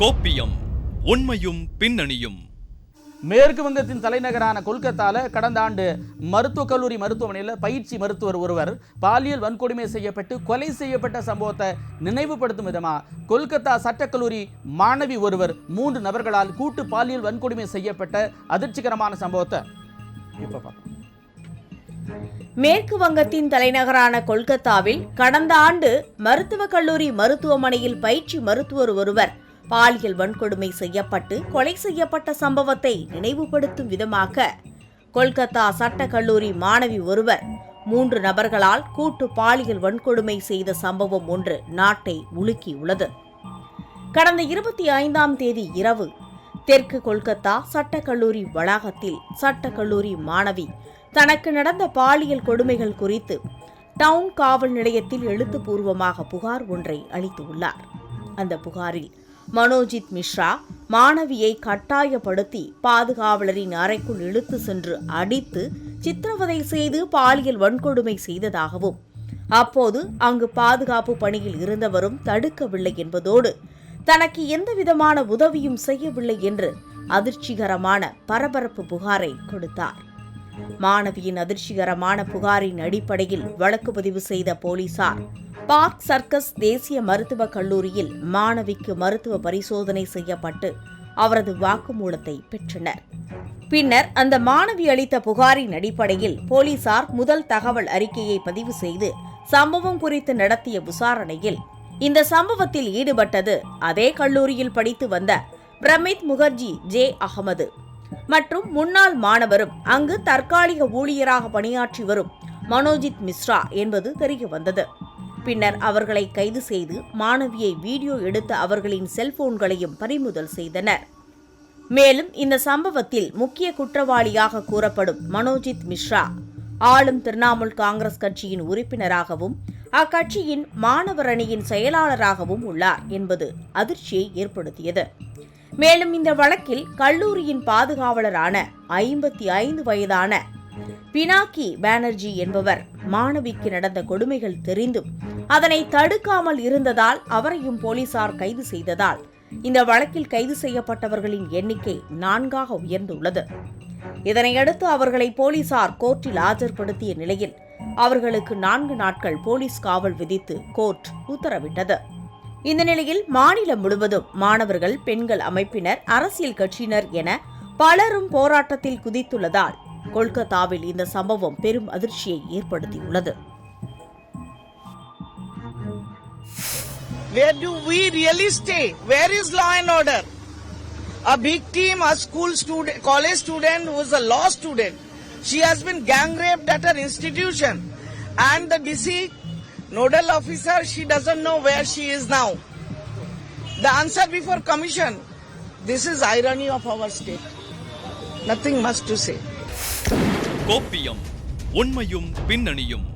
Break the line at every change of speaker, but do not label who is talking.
கோப்பியம் உண்மையும் பின்னணியும்.
மேற்கு வங்கத்தின் தலைநகரான கொல்கத்தால கடந்த ஆண்டு மருத்துவக் கல்லூரி மருத்துவமனையில் பயிற்சி மருத்துவர் ஒருவர் பாலியல் வன்கொடுமை செய்யப்பட்டு கொலை செய்யப்பட்ட சம்பவத்தை நினைவுபடுத்தும் விதமா கொல்கத்தா சட்டக்கல்லூரி மாணவி ஒருவர் மூன்று நபர்களால் கூட்டு பாலியல் வன்கொடுமை செய்யப்பட்ட அதிர்ச்சிகரமான சம்பவத்தை இப்ப
மேற்கு வங்கத்தின் தலைநகரான கொல்கத்தாவில் கடந்த ஆண்டு மருத்துவக் கல்லூரி மருத்துவமனையில் பயிற்சி மருத்துவர் ஒருவர் பாலியல் வன்கொடுமை செய்யப்பட்டு கொலை செய்யப்பட்ட சம்பவத்தை நினைவுபடுத்தும் விதமாக கொல்கத்தா சட்டக்கல்லூரி மாணவி ஒருவர் மூன்று நபர்களால் கூட்டு பாலியல் வன்கொடுமை செய்த சம்பவம் ஒன்று நாட்டை உலுக்கியுள்ளது. கடந்த இருபத்தி ஐந்தாம் தேதி இரவு தெற்கு கொல்கத்தா சட்டக்கல்லூரி வளாகத்தில் சட்டக்கல்லூரி மாணவி தனக்கு நடந்த பாலியல் கொடுமைகள் குறித்து டவுன் காவல் நிலையத்தில் எழுத்துப்பூர்வமாக புகார் ஒன்றை அளித்துள்ளார் அந்த புகாரில் மனோஜித் மிஸ்ரா மாணவியை கட்டாயப்படுத்தி பாதுகாவலரின் அறைக்குள் இழுத்து சென்று அடித்து சித்திரவதை செய்து பாலியல் வன்கொடுமை செய்ததாகவும் அப்போது அங்கு பாதுகாப்பு பணியில் இருந்தவரும் தடுக்கவில்லை என்பதோடு தனக்கு எந்தவிதமான உதவியும் செய்யவில்லை என்று அதிர்ச்சிகரமான பரபரப்பு புகாரை கொடுத்தார். மாணவியின் அதிர்ச்சிகரமான புகாரின் அடிப்படையில் வழக்கு பதிவு செய்த போலீசார் பார்க் சர்க்கஸ் தேசிய மருத்துவக் கல்லூரியில் மாணவிக்கு மருத்துவ பரிசோதனை செய்யப்பட்டு அவரது வாக்குமூலத்தை பெற்றனர். பின்னர் அந்த மாணவி அளித்த புகாரின் அடிப்படையில் போலீசார் முதல் தகவல் அறிக்கையை பதிவு செய்து சம்பவம் குறித்து நடத்திய விசாரணையில் இந்த சம்பவத்தில் ஈடுபட்டது அதே கல்லூரியில் படித்து வந்த பிரமித் முகர்ஜி ஜே அகமது. மற்றும் முன்னாள் மாணவரும் அங்கு தற்காலிக ஊழியராக பணியாற்றி வரும் மனோஜித் மிஸ்ரா என்பது தெரிய வந்தது. பின்னர் அவர்களை கைது செய்து மாணவியை வீடியோ எடுத்த அவர்களின் செல்போன்களையும் பறிமுதல் செய்தனர். மேலும் இந்த சம்பவத்தில் முக்கிய குற்றவாளியாக கூறப்படும் மனோஜித் மிஸ்ரா ஆளும் திரிணாமுல் காங்கிரஸ் கட்சியின் உறுப்பினராகவும் அக்கட்சியின் மாணவர் அணியின் செயலாளராகவும் உள்ளார் என்பது அதிர்ச்சியை ஏற்படுத்தியது. மேலும் இந்த வழக்கில் கல்லூரியின் பாதுகாவலரான ஐம்பத்தி ஐந்து வயதான பினாக்கி பானர்ஜி என்பவர் மாணவிக்கு நடந்த கொடுமைகள் தெரிந்தும் அதனை தடுக்காமல் இருந்ததால் அவரையும் போலீசார் கைது செய்ததால் இந்த வழக்கில் கைது செய்யப்பட்டவர்களின் எண்ணிக்கை நான்காக உயர்ந்துள்ளது. இதனையடுத்து அவர்களை போலீசார் கோர்ட்டில் ஆஜர்படுத்திய நிலையில் அவர்களுக்கு நான்கு நாட்கள் போலீஸ் காவல் விதித்து கோர்ட் உத்தரவிட்டது. இந்த நிலையில் மாநிலம் முழுவதும் மாணவர்கள் பெண்கள் அமைப்பினர் அரசியல் கட்சியினர் என பலரும் போராட்டத்தில் குதித்துள்ளதால் கொல்கத்தாவில் இந்த சம்பவம் பெரும் அதிர்ச்சியை ஏற்படுத்தியுள்ளது
Where do we really stay? Where is law and order? A big team, a school student, college student who is a law student, she has been gang raped at her institution. And the DC nodal officer, she doesn't know where she is now. The answer before commission. This is irony of our state. Nothing much to say.
கோப்பியம் உண்மையும் பின்னணியும்